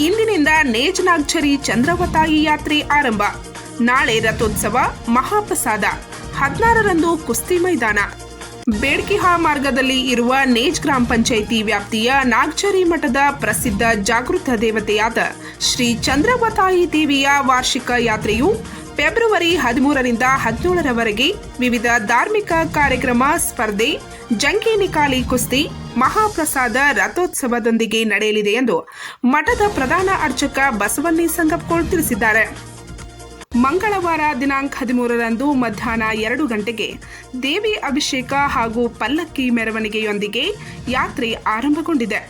ಇಂದಿನಿಂದ ನೇಜನಾಗ್ಚರಿ ಚಂದ್ರವತಾಯಿ ಯಾತ್ರೆ ಆರಂಭ. ನಾಳೆ ರಥೋತ್ಸವ ಮಹಾಪ್ರಸಾದ. ಹದಿನಾರರಂದು ಕುಸ್ತಿ ಮೈದಾನ. ಬೇಡ್ಕಿಹಾ ಮಾರ್ಗದಲ್ಲಿ ಇರುವ ನೇಜ್ ಗ್ರಾಮ ಪಂಚಾಯಿತಿ ವ್ಯಾಪ್ತಿಯ ನಾಗ್ಚರಿ ಮಠದ ಪ್ರಸಿದ್ಧ ಜಾಗೃತ ದೇವತೆಯಾದ ಶ್ರೀ ಚಂದ್ರವತಾಯಿ ದೇವಿಯ ವಾರ್ಷಿಕ ಯಾತ್ರೆಯು ಫೆಬ್ರವರಿ ಹದಿಮೂರರಿಂದ ಹದಿನೇಳರವರೆಗೆ ವಿವಿಧ ಧಾರ್ಮಿಕ ಕಾರ್ಯಕ್ರಮ, ಸ್ಪರ್ಧೆ ಜಂಕಿ ನಿಕಾಲಿ ಕುಸ್ತಿ, ಮಹಾಪ್ರಸಾದ ರಥೋತ್ಸವದೊಂದಿಗೆ ನಡೆಯಲಿದೆ ಎಂದು ಮಠದ ಪ್ರಧಾನ ಅರ್ಚಕ ಬಸವನ್ನಿ ಸಂಗಪ್ಕೋಳ್ ತಿಳಿಸಿದ್ದಾರೆ. ಮಂಗಳವಾರ ದಿನಾಂಕ ಹದಿಮೂರರಂದು ಮಧ್ಯಾಹ್ನ ಎರಡು ಗಂಟೆಗೆ ದೇವಿ ಅಭಿಷೇಕ ಹಾಗೂ ಪಲ್ಲಕ್ಕಿ ಮೆರವಣಿಗೆಯೊಂದಿಗೆ ಯಾತ್ರೆ ಆರಂಭಗೊಂಡಿದೆ.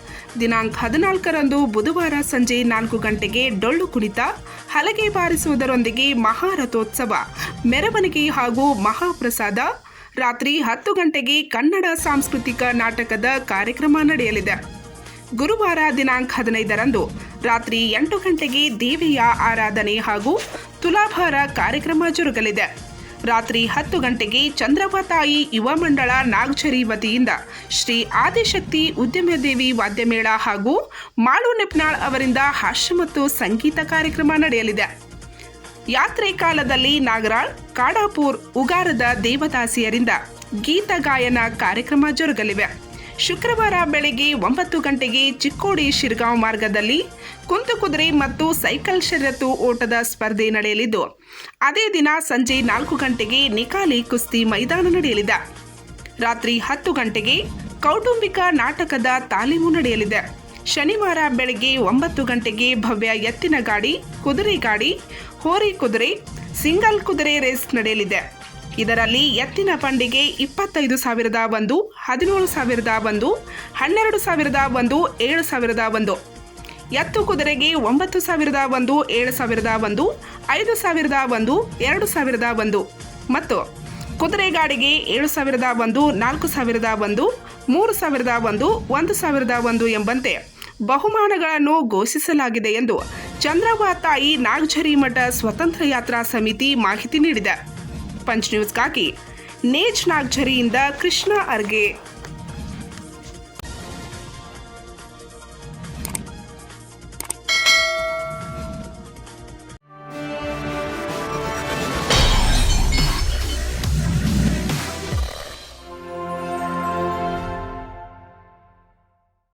ದಿನಾಂಕ ಹದಿನಾಲ್ಕರಂದು ಬುಧವಾರ ಸಂಜೆ ನಾಲ್ಕು ಗಂಟೆಗೆ ಡೊಳ್ಳು ಕುಣಿತ, ಹಲಗೆ ಬಾರಿಸುವುದರೊಂದಿಗೆ ಮಹಾರಥೋತ್ಸವ, ಮೆರವಣಿಗೆ ಹಾಗೂ ಮಹಾಪ್ರಸಾದ. ರಾತ್ರಿ ಹತ್ತು ಗಂಟೆಗೆ ಕನ್ನಡ ಸಾಂಸ್ಕೃತಿಕ ನಾಟಕದ ಕಾರ್ಯಕ್ರಮ ನಡೆಯಲಿದೆ. ಗುರುವಾರ ದಿನಾಂಕ ಹದಿನೈದರಂದು ರಾತ್ರಿ ಎಂಟು ಗಂಟೆಗೆ ದೇವಿಯ ಆರಾಧನೆ ಹಾಗೂ ತುಲಾಭಾರ ಕಾರ್ಯಕ್ರಮ ಜರುಗಲಿದೆ. ರಾತ್ರಿ ಹತ್ತು ಗಂಟೆಗೆ ಚಂದ್ರವತಾಯಿ ಯುವ ಮಂಡಳ ನಾಗ್ಚರಿ ವತಿಯಿಂದ ಶ್ರೀ ಆದಿಶಕ್ತಿ ಉದ್ಯಮದೇವಿ ವಾದ್ಯಮೇಳ ಹಾಗೂ ಮಾಳು ನೆಪ್ನಾಳ್ ಅವರಿಂದ ಹಾಸ್ಯ ಮತ್ತು ಸಂಗೀತ ಕಾರ್ಯಕ್ರಮ ನಡೆಯಲಿದೆ. ಯಾತ್ರೆ ಕಾಲದಲ್ಲಿ ನಾಗರಾಳ್, ಕಾಡಾಪುರ್, ಉಗಾರದ ದೇವದಾಸಿಯರಿಂದ ಗೀತ ಗಾಯನ ಕಾರ್ಯಕ್ರಮ ಜರುಗಲಿವೆ. ಶುಕ್ರವಾರ ಬೆಳಗ್ಗೆ ಒಂಬತ್ತು ಗಂಟೆಗೆ ಚಿಕ್ಕೋಡಿ ಶಿರ್ಗಾಂವ್ ಮಾರ್ಗದಲ್ಲಿ ಕುಂತುಕುದುರೆ ಮತ್ತು ಸೈಕಲ್ ಷರತ್ತು ಓಟದ ಸ್ಪರ್ಧೆ ನಡೆಯಲಿದ್ದು, ಅದೇ ದಿನ ಸಂಜೆ ನಾಲ್ಕು ಗಂಟೆಗೆ ನಿಕಾಲಿ ಕುಸ್ತಿ ಮೈದಾನ ನಡೆಯಲಿದೆ. ರಾತ್ರಿ ಹತ್ತು ಗಂಟೆಗೆ ಕೌಟುಂಬಿಕ ನಾಟಕದ ತಾಲೀಮು ನಡೆಯಲಿದೆ. ಶನಿವಾರ ಬೆಳಗ್ಗೆ ಒಂಬತ್ತು ಗಂಟೆಗೆ ಭವ್ಯ ಎತ್ತಿನ ಗಾಡಿ, ಕುದುರೆ ಗಾಡಿ, ಹೋರಿ ಕುದುರೆ, ಸಿಂಗಲ್ ಕುದುರೆ ರೇಸ್ ನಡೆಯಲಿದೆ. ಇದರಲ್ಲಿ ಎತ್ತಿನ ಪಂಡಿಗೆ ಇಪ್ಪತ್ತೈದು ಸಾವಿರದ ಒಂದು, ಹದಿನೇಳು ಸಾವಿರದ ಒಂದು, ಹನ್ನೆರಡು ಸಾವಿರದ ಒಂದು, ಏಳು ಸಾವಿರದ ಒಂದು. ಎತ್ತು ಕುದುರೆಗೆ ಒಂಬತ್ತು ಸಾವಿರದ ಒಂದು, ಏಳು ಸಾವಿರದ ಒಂದು, ಐದು ಸಾವಿರದ ಒಂದು, ಎರಡು ಸಾವಿರದ ಒಂದು. ಮತ್ತು ಕುದುರೆ ಗಾಡಿಗೆ ಏಳು ಸಾವಿರದ ಒಂದು, ನಾಲ್ಕು ಸಾವಿರದ ಒಂದು, ಮೂರು ಸಾವಿರದ ಒಂದು ಒಂದು ಸಾವಿರದ ಒಂದು ಎಂಬಂತೆ ಬಹುಮಾನಗಳನ್ನು ಘೋಷಿಸಲಾಗಿದೆ ಎಂದು ಚಂದ್ರವ ತಾಯಿ ನಾಗಝರಿ ಮಠ ಸ್ವತಂತ್ರ ಯಾತ್ರಾ ಸಮಿತಿ ಮಾಹಿತಿ ನೀಡಿದೆ. ಪಂಚ್ ನ್ಯೂಸ್ಗಾಗಿ ನೇಜ್ ನಾಗ್ಝರಿಯಿಂದ ಕೃಷ್ಣ ಅರ್ಗೆ